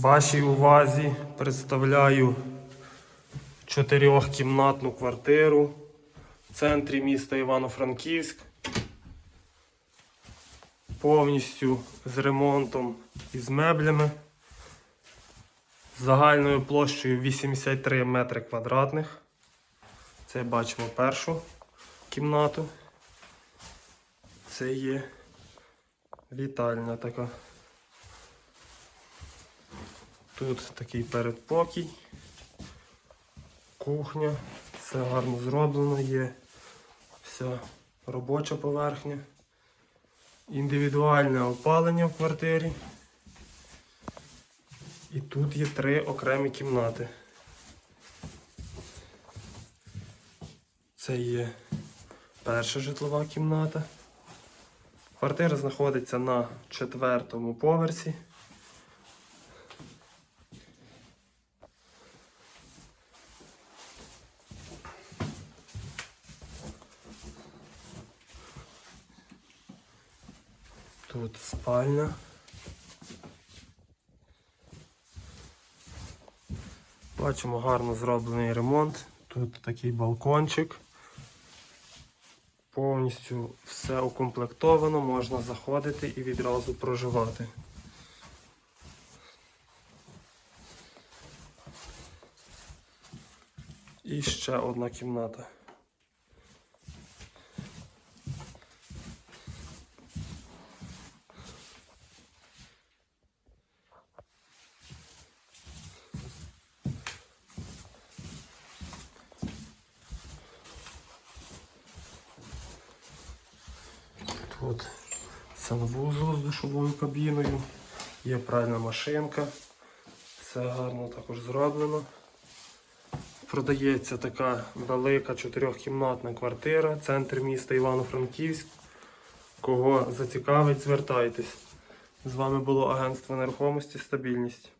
Вашій увазі представляю чотирьохкімнатну квартиру в центрі міста Івано-Франківськ. Повністю з ремонтом і з меблями. З загальною площею 83 метри квадратних. Це бачимо першу кімнату. Це є вітальня така. Тут такий передпокій, кухня, все гарно зроблено, є вся робоча поверхня, індивідуальне опалення в квартирі. І тут є три окремі кімнати. Це є перша житлова кімната. Квартира знаходиться на четвертому поверсі. Тут спальня. Бачимо гарно зроблений ремонт. Тут такий балкончик. Повністю все укомплектовано, можна заходити і відразу проживати. І ще одна кімната. Тут санвузол з душовою кабіною, є пральна машинка, все гарно також зроблено. Продається така велика чотирьохкімнатна квартира, центр міста Івано-Франківськ. Кого зацікавить, звертайтесь. З вами було агентство нерухомості Стабільність.